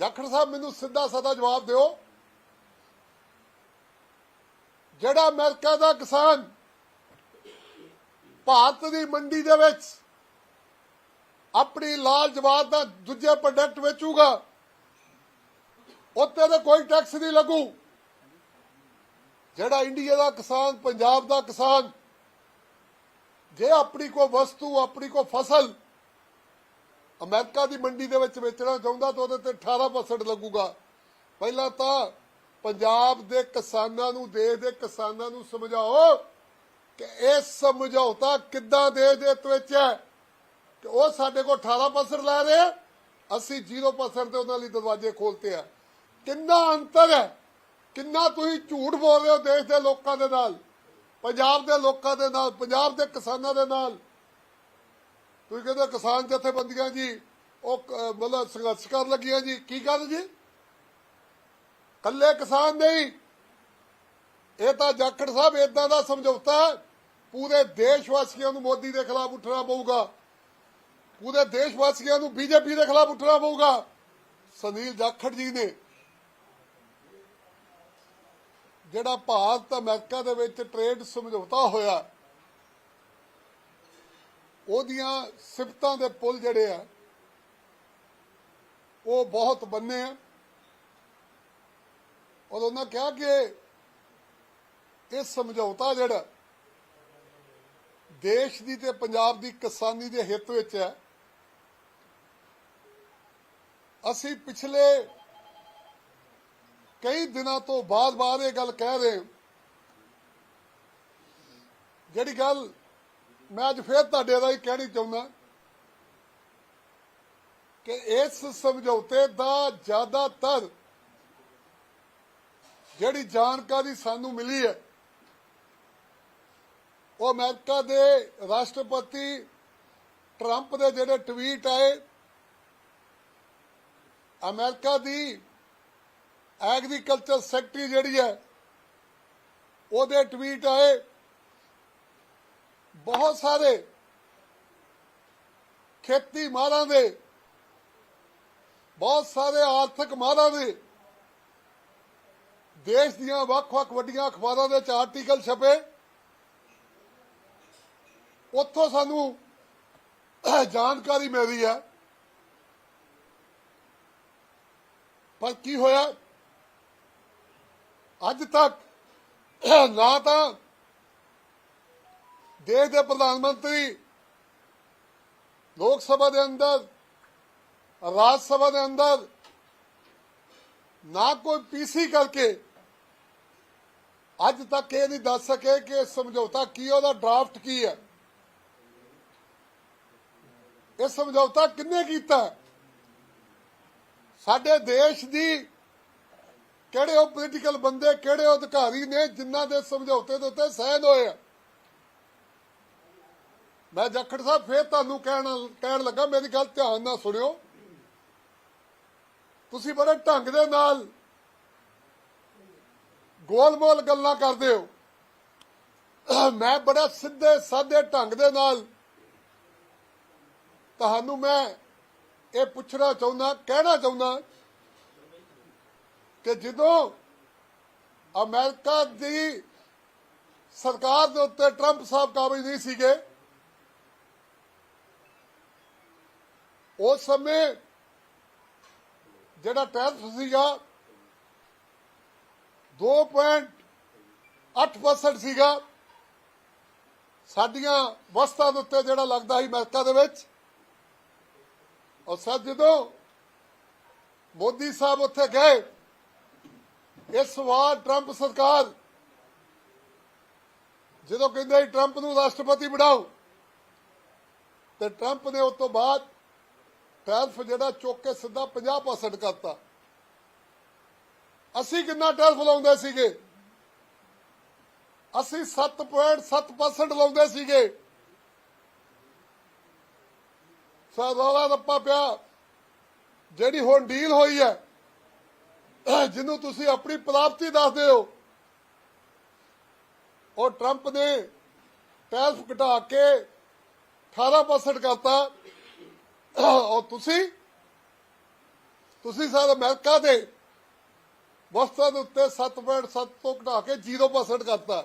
ਜਾਖੜ ਸਾਹਿਬ, ਮੈਨੂੰ ਸਿੱਧਾ ਸਾਦਾ ਜਵਾਬ ਦਿਓ। ਜਿਹੜਾ ਅਮਰੀਕਾ ਦਾ ਕਿਸਾਨ ਭਾਰਤ ਦੀ ਮੰਡੀ ਦੇ ਵਿੱਚ ਆਪਣੀ ਲਾਲ ਜਵਾਬ ਦਾ ਦੂਜੇ ਪ੍ਰੋਡਕਟ ਵੇਚੂਗਾ ਉੱਤੇ ਤੇ ਕੋਈ ਟੈਕਸ ਨਹੀਂ ਲੱਗੂ। ਜਿਹੜਾ ਇੰਡੀਆ ਦਾ ਕਿਸਾਨ, ਪੰਜਾਬ ਦਾ ਕਿਸਾਨ, ਜੇ ਆਪਣੀ ਕੋਈ ਵਸਤੂ, ਆਪਣੀ ਕੋਈ ਫਸਲ ਅਮਰੀਕਾ ਦੀ ਮੰਡੀ ਦੇ ਵਿੱਚ ਵੇਚਣਾ ਚਾਹੁੰਦਾ ਤਾਂ ਉਹਦੇ ਤੇ 18% ਲੱਗੂਗਾ। ਪਹਿਲਾਂ ਤਾਂ ਪੰਜਾਬ ਦੇ ਕਿਸਾਨਾਂ ਨੂੰ, ਦੇਸ਼ ਦੇ ਕਿਸਾਨਾਂ ਨੂੰ ਸਮਝਾਓ ਕਿ ਇਹ ਸਮਝੌਤਾ ਕਿੱਦਾਂ ਦੇਸ਼ ਦੇ ਵਿੱਚ ਹੈ। ਕਿ ਉਹ ਸਾਡੇ ਕੋਲ 18% ਲੈ ਰਹੇ ਅਸੀਂ 0% ਤੇ ਉਹਨਾਂ ਲਈ ਦਰਵਾਜ਼ੇ ਖੋਲਤੇ ਆ। ਕਿੰਨਾ ਅੰਤਰ ਹੈ? ਕਿੰਨਾ ਤੁਸੀਂ ਝੂਠ ਬੋਲ ਰਹੇ ਹੋ ਦੇਸ਼ ਦੇ ਲੋਕਾਂ ਦੇ ਨਾਲ? ਪੰਜਾਬ ਦੇ ਲੋਕਾਂ ਦੇ ਨਾਲ, ਪੰਜਾਬ ਦੇ ਕਿਸਾਨਾਂ ਦੇ ਨਾਲ? ਤੁਸੀਂ ਕਹਿੰਦੇ ਕਿਸਾਨ ਜਥੇਬੰਦੀਆਂ ਜੀ, ਉਹ ਮਤਲਬ ਸੰਘਰਸ਼ ਕਰਨ ਲੱਗੀਆਂ ਜੀ। ਕੀ ਗੱਲ ਜੀ? ਕੱਲੇ ਕਿਸਾਨ ਨਹੀਂ। ਇਹ ਤਾਂ ਜਾਖੜ ਸਾਹਿਬ ਇਦਾਂ ਦਾ ਸਮਝੌਤਾ ਪੂਰੇ ਦੇਸ਼ ਵਾਸੀਆਂ ਨੂੰ ਮੋਦੀ ਦੇ ਖਿਲਾਫ ਉੱਠਣਾ ਪਊਗਾ। ਪੂਰੇ ਦੇਸ਼ ਵਾਸੀਆਂ ਨੂੰ ਬੀਜੇਪੀ ਦੇ ਖਿਲਾਫ ਉੱਠਣਾ ਪਊਗਾ। ਸੁਨੀਲ ਜਾਖੜ ਜੀ ਨੇ। ਜਿਹੜਾ ਭਾਰਤ ਅਮਰੀਕਾ ਦੇ ਵਿੱਚ ਟ੍ਰੇਡ ਸਮਝੌਤਾ ਹੋਇਆ ਉਹਦੀਆਂ ਸਿਫਤਾਂ ਦੇ ਪੁੱਲ ਜਿਹੜੇ ਆ, ਉਹ ਬਹੁਤ ਬੰਨੇ ਆ। ਔਰ ਉਹਨਾਂ ਕਿਹਾ ਕਿ ਇਹ ਸਮਝੌਤਾ ਜਿਹੜਾ ਦੇਸ਼ ਦੀ ਤੇ ਪੰਜਾਬ ਦੀ ਕਿਸਾਨੀ ਦੇ ਹਿੱਤ ਵਿੱਚ ਹੈ। ਅਸੀਂ ਪਿਛਲੇ ਕਈ ਦਿਨਾਂ ਤੋਂ ਬਾਅਦ-ਬਾਅਦ ਇਹ ਗੱਲ ਕਹਿ ਰਹੇ ਜਿਹੜੀ ਗੱਲ ਮੈਂ ਅੱਜ ਫੇਰ ਤੁਹਾਡੇ ਦਾ ਹੀ ਕਹਿਣੀ ਚਾਹੁੰਦਾ ਕਿ ਇਸ ਸਮਝੌਤੇ ਦਾ ਜ਼ਿਆਦਾਤਰ ਜਿਹੜੀ ਜਾਣਕਾਰੀ ਸਾਨੂੰ ਮਿਲੀ ਹੈ, ਉਹ ਅਮਰੀਕਾ ਦੇ ਰਾਸ਼ਟਰਪਤੀ ਟਰੰਪ ਦੇ ਜਿਹੜੇ ਟਵੀਟ ਆਏ, ਅਮਰੀਕਾ ਦੀ ਐਗਰੀਕਲਚਰ ਸੈਕਟਰੀ ਜਿਹੜੀ ਹੈ, ਉਹਦੇ ਟਵੀਟ ਆਏ ਬਹੁਤ ਸਾਰੇ ਖੇਤੀ ਮਾਰਾਂ ਦੇ, ਬਹੁਤ ਸਾਰੇ ਆਰਥਿਕ ਮਾਰਾਂ ਦੇ, ਦੇਸ਼ ਦੀਆਂ ਵੱਖ-ਵੱਖ ਵੱਡੀਆਂ ਅਖਬਾਰਾਂ ਦੇ ਚ ਆਰਟੀਕਲ ਛਪੇ। ਉੱਥੋਂ ਸਾਨੂੰ ਜਾਣਕਾਰੀ ਮਿਲੀ ਹੈ। ਪਰ ਕੀ ਹੋਇਆ? ਅੱਜ ਤੱਕ ਨਾ ਤਾਂ ਦੇਸ਼ ਦੇ ਪ੍ਰਧਾਨ ਮੰਤਰੀ ਲੋਕ ਸਭਾ ਦੇ ਅੰਦਰ ਰਾਜ ਸਭਾ ਦੇ ਅੰਦਰ ਨਾ ਕੋਈ ਪੀਸੀ ਕਰਕੇ ਅੱਜ ਤੱਕ ਇਹ ਨਹੀਂ ਦੱਸ ਸਕੇ ਕਿ ਇਹ ਸਮਝੌਤਾ ਕੀ ਹੈ, ਉਹਦਾ ਡਰਾਫਟ ਕੀ ਹੈ। ਇਹ ਸਮਝੌਤਾ ਕਿੰਨੇ ਕੀਤਾ ਸਾਡੇ ਦੇਸ਼ ਦੀ ਕਿਹੜੇ ਉਹ ਪੋਲੀਟੀਕਲ ਬੰਦੇ ਕਿਹੜੇ ਉਹ ਅਧਿਕਾਰੀ ਨੇ ਜਿਨ੍ਹਾਂ ਦੇ ਸਮਝੌਤੇ ਦੇ ਉੱਤੇ ਸਹਿਦ ਹੋਏ ਆ? ਮੈਂ ਜੱਖੜ ਸਾਹਿਬ ਫੇਰ ਤੁਹਾਨੂੰ ਕਹਿਣ ਕਹਿਣ ਲੱਗਾ, ਮੇਰੀ ਗੱਲ ਧਿਆਨ ਨਾਲ ਸੁਣਿਓ। ਤੁਸੀਂ ਬੜੇ ਢੰਗ ਦੇ ਨਾਲ ਗੋਲ-ਮੋਲ ਗੱਲਾਂ ਕਰਦੇ ਹੋ। ਮੈਂ ਬੜਾ ਸਿੱਧੇ ਸਾਦੇ ਢੰਗ ਦੇ ਨਾਲ ਤੁਹਾਨੂੰ ਮੈਂ ਇਹ ਪੁੱਛਣਾ ਚਾਹੁੰਦਾ, ਕਹਿਣਾ ਚਾਹੁੰਦਾ ਕਿ ਜਦੋਂ ਅਮਰੀਕਾ ਦੀ ਸਰਕਾਰ ਦੇ ਉੱਤੇ ਟਰੰਪ ਸਾਹਿਬ ਕਾਬਜ ਨਹੀਂ ਸੀਗੇ ਉਸ ਸਮੇਂ ਜਿਹੜਾ ਟੈਕਸ ਸੀਗਾ 2.8% ਸੀਗਾ। ਸਾਡੀਆਂ ਵਸਤਾਂ ਦੇ ਉੱਤੇ ਜਿਹੜਾ ਲੱਗਦਾ ਸੀ ਅਮਰੀਕਾ ਦੇ ਵਿੱਚ। ਔਰ ਸਰ, ਜਦੋਂ ਮੋਦੀ ਸਾਹਿਬ ਉੱਥੇ ਗਏ, ਇਸ ਵਾਰ ਟਰੰਪ ਸਰਕਾਰ ਜਦੋਂ ਕਹਿੰਦੇ ਟਰੰਪ ਨੂੰ ਰਾਸ਼ਟਰਪਤੀ ਬਣਾਓ, ਤੇ ਟਰੰਪ ਨੇ ਉਸ ਤੋਂ ਬਾਅਦ ਟੈਰਫ ਜਿਹੜਾ ਚੁੱਕ ਕੇ ਸਿੱਧਾ 50% ਕਰਤਾ। ਅਸੀਂ ਕਿੰਨਾ ਟੈਰਫ ਲਾਉਂਦੇ ਸੀਗੇ? ਅਸੀਂ 7.7% ਲਾਉਂਦੇ ਸੀਗੇ। ਸਰ ਰੱਪਾ ਪਿਆ। ਜਿਹੜੀ ਹੁਣ ਡੀਲ ਹੋਈ ਹੈ, ਜਿਹਨੂੰ ਤੁਸੀਂ ਆਪਣੀ ਪ੍ਰਾਪਤੀ ਦੱਸਦੇ ਹੋ, ਉਹ ਟਰੰਪ ਨੇ ਟੈਰਫ ਘਟਾ ਕੇ 18% ਕਰਤਾ। ਔਰ ਤੁਸੀਂ? ਤੁਸੀਂ ਸਰ ਅਮਰੀਕਾ ਦੇ ਵਸਤਾਂ ਦੇ ਉੱਤੇ 7.7 ਤੋਂ ਘਟਾ ਕੇ 0% ਕਰਤਾ।